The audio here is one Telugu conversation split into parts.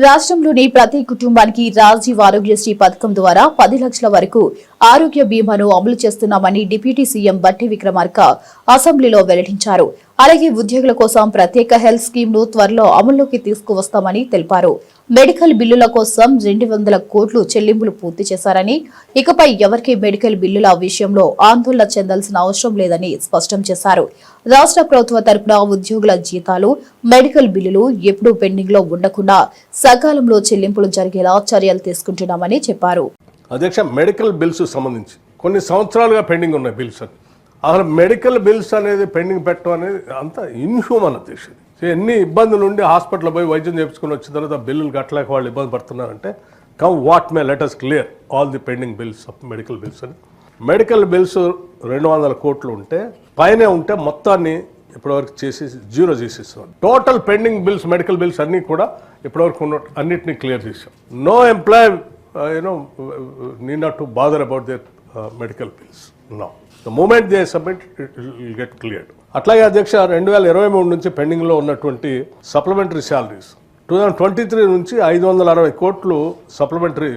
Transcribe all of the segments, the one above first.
రాష్ట్రంలోని ప్రతి కుటుంబానికి రాజీవ్ ఆరోగ్యశ్రీ పథకం ద్వారా పది లక్షల వరకు ఆరోగ్య బీమాను అమలు చేస్తున్నామని డిప్యూటీ సీఎం బట్టి విక్రమార్క అసెంబ్లీలో వెల్లడించారు. అలాగే ఉద్యోగుల కోసం ప్రత్యేక హెల్త్ స్కీమ్ను త్వరలో అమల్లోకి తీసుకువస్తామని తెలిపారు. మెడికల్ బిల్లుల కోసం రెండు వందల కోట్లు చెల్లింపులు పూర్తి చేశారని ఇకపై ఎవరికీ మెడికల్ బిల్లుల విషయంలో ఆందోళన చెందాల్సిన అవసరం లేదని స్పష్టం చేశారు. రాష్ట్ర ప్రభుత్వ తరపున ఉద్యోగుల జీతాలు మెడికల్ బిల్లులు ఎప్పుడూ పెండింగ్లో ఉండకుండా సకాలంలో చెల్లింపులు జరిగేలా చర్యలు తీసుకుంటున్నామని చెప్పారు. అధ్యక్ష మెడికల్ బిల్స్ సంబంధించి. కొన్ని సంవత్సరాలుగా పెండింగ్ ఉన్నాయి బిల్స్ అని. అసలు మెడికల్ బిల్స్ అనేది పెండింగ్ పెట్టడం అనేది అంత ఇన్హ్యూమన్ అధ్యక్ష ఎన్ని ఇబ్బందులు ఉండి హాస్పిటల్ పోయి వైద్యం చేయించుకుని వచ్చిన తర్వాత బిల్లులు కట్టలేక వాళ్ళు ఇబ్బంది పడుతున్నారంటే come what may let us clear all the pending bills of medical bills అని. మెడికల్ బిల్స్ రెండు వందల కోట్లు ఉంటే పైనే ఉంటే మొత్తాన్ని ఇప్పటివరకు చేసి జీరో చేసేస్తున్నాం total pending bills medical bills అన్నీ కూడా ఇప్పటివరకు ఉన్న అన్నిటినీ క్లియర్ చేసాం no employee Uh, you know uh, uh, need not to bother about their uh, medical bills now. The moment they submit, it will get cleared. అట్లాగే అధ్యక్ష రెండు వేల ఇరవై మూడు నుంచి పెండింగ్లో ఉన్నటువంటి supplementary salaries two thousand twenty three నుంచి ఐదు వందల అరవై కోట్లు సప్లిమెంటరీ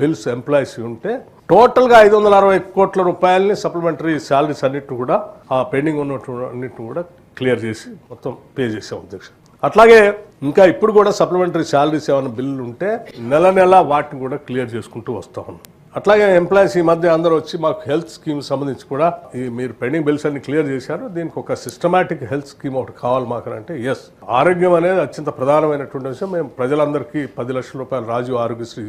బిల్స్ ఎంప్లాయీస్ ఉంటే టోటల్గా ఐదు వందల అరవై కోట్ల రూపాయలని సప్లిమెంటరీ శాలరీస్ అన్నిటిని కూడా ఆ పెండింగ్ ఉన్నటువంటి అన్నిటిని కూడా క్లియర్ చేసి మొత్తం పే చేసాం అధ్యక్ష అట్లాగే ఇంకా ఇప్పుడు కూడా సప్లిమెంటరీ శాలరీస్ ఏమైనా బిల్లులు ఉంటే నెల నెల వాటిని కూడా క్లియర్ చేసుకుంటూ వస్తా ఉన్నాం. అట్లాగే ఎంప్లాయీస్ ఈ మధ్య అందరూ వచ్చి మాకు హెల్త్ స్కీమ్ సంబంధించి కూడా ఈ మీరు పెండింగ్ బిల్స్ అన్ని క్లియర్ చేశారు. దీనికి ఒక సిస్టమాటిక్ హెల్త్ స్కీమ్ ఒకటి కావాలి మాకు అంటే ఎస్ ఆరోగ్యం అనేది అత్యంత ప్రధానమైనటువంటి విషయం. మేము ప్రజలందరికీ పది లక్షల రూపాయలు రాజీవ్ ఆరోగ్యశ్రీ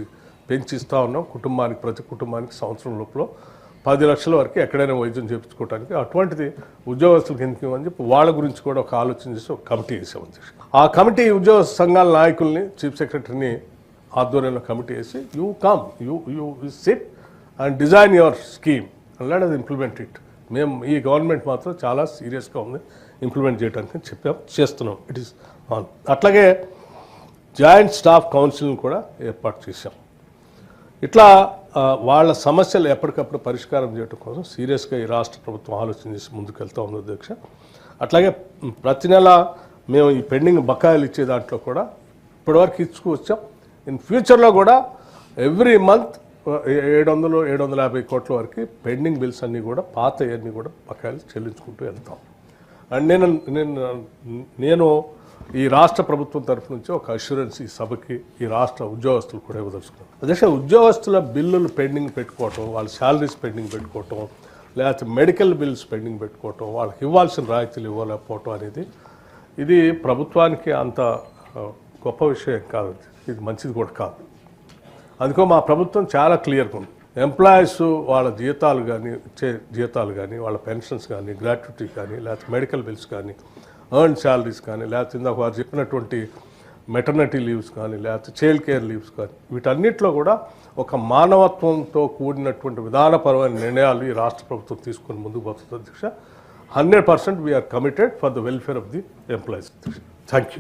పెంచిస్తూ ఉన్నాం. కుటుంబానికి ప్రతి కుటుంబానికి సంవత్సరం లోపల. పది లక్షల వరకు ఎక్కడైనా వైద్యం చేయించుకోవడానికి అటువంటిది ఉద్యోగస్తులకు ఎందుకు అని చెప్పి వాళ్ళ గురించి కూడా ఒక ఆలోచన చేసి ఒక కమిటీ వేసాం అధ్యక్ష. ఆ కమిటీ ఉద్యోగ సంఘాల నాయకుల్ని చీఫ్ సెక్రటరీని ఆధ్వర్యంలో కమిటీ వేసి you come you you sit and design your scheme let అది ఇంప్లిమెంట్ ఇట్. మేము ఈ గవర్నమెంట్ మాత్రం చాలా సీరియస్గా ఉంది. ఇంప్లిమెంట్ చేయడానికి చెప్పాం చేస్తున్నాం. ఇట్ ఈస్ ఆన్ అట్లాగే జాయింట్ స్టాఫ్ కౌన్సిల్ని కూడా ఏర్పాటు చేశాం. ఇట్లా వాళ్ళ సమస్యలు ఎప్పటికప్పుడు పరిష్కారం చేయడం కోసం సీరియస్గా ఈ రాష్ట్ర ప్రభుత్వం ఆలోచన చేసి ముందుకెళ్తూ ఉంది అధ్యక్ష. అట్లాగే ప్రతి నెల మేము ఈ పెండింగ్ బకాయిలు ఇచ్చే దాంట్లో కూడా ఇప్పటివరకు ఇచ్చుకొచ్చాం. ఇన్ ఫ్యూచర్లో కూడా ఎవ్రీ మంత్ ఏడు వందలు ఏడు వందల యాభై కోట్ల వరకు పెండింగ్ బిల్స్ అన్నీ కూడా పాత అన్నీ కూడా బకాయిలు చెల్లించుకుంటూ వెళ్తాం. అండ్ నేను నేను నేను ఈ రాష్ట్ర ప్రభుత్వం తరఫు నుంచి ఒక అష్యూరెన్స్ ఈ సభకి ఈ రాష్ట్ర ఉద్యోగస్తులు కూడా ఇవ్వదలుచుకున్నారు. అధ్యక్ష ఉద్యోగస్తుల బిల్లులు పెండింగ్ పెట్టుకోవటం వాళ్ళ శాలరీస్ పెండింగ్ పెట్టుకోవటం లేకపోతే మెడికల్ బిల్స్ పెండింగ్ పెట్టుకోవటం వాళ్ళకి ఇవ్వాల్సిన రాయితీలు ఇవ్వలేకపోవటం అనేది ఇది ప్రభుత్వానికి అంత గొప్ప విషయం కాదు. ఇది మంచిది కూడా కాదు. అందుకో మా ప్రభుత్వం చాలా క్లియర్గా ఉంది. ఎంప్లాయీస్ వాళ్ళ జీతాలు కానీ ఇచ్చే జీతాలు కానీ వాళ్ళ పెన్షన్స్ కానీ గ్రాట్యుటీ కానీ లేకపోతే మెడికల్ బిల్స్ కానీ ఎర్న్ శాలరీస్ కానీ లేకపోతే ఇందాక వారు చెప్పినటువంటి మెటర్నిటీ లీవ్స్ కానీ లేకపోతే చైల్డ్ కేర్ లీవ్స్ కానీ వీటన్నిటిలో కూడా ఒక మానవత్వంతో కూడినటువంటి విధానపరమైన నిర్ణయాలు ఈ రాష్ట్ర ప్రభుత్వం తీసుకుని ముందుకు పోతుంది అధ్యక్ష. Hundred percent we are committed for the welfare of the employees thank you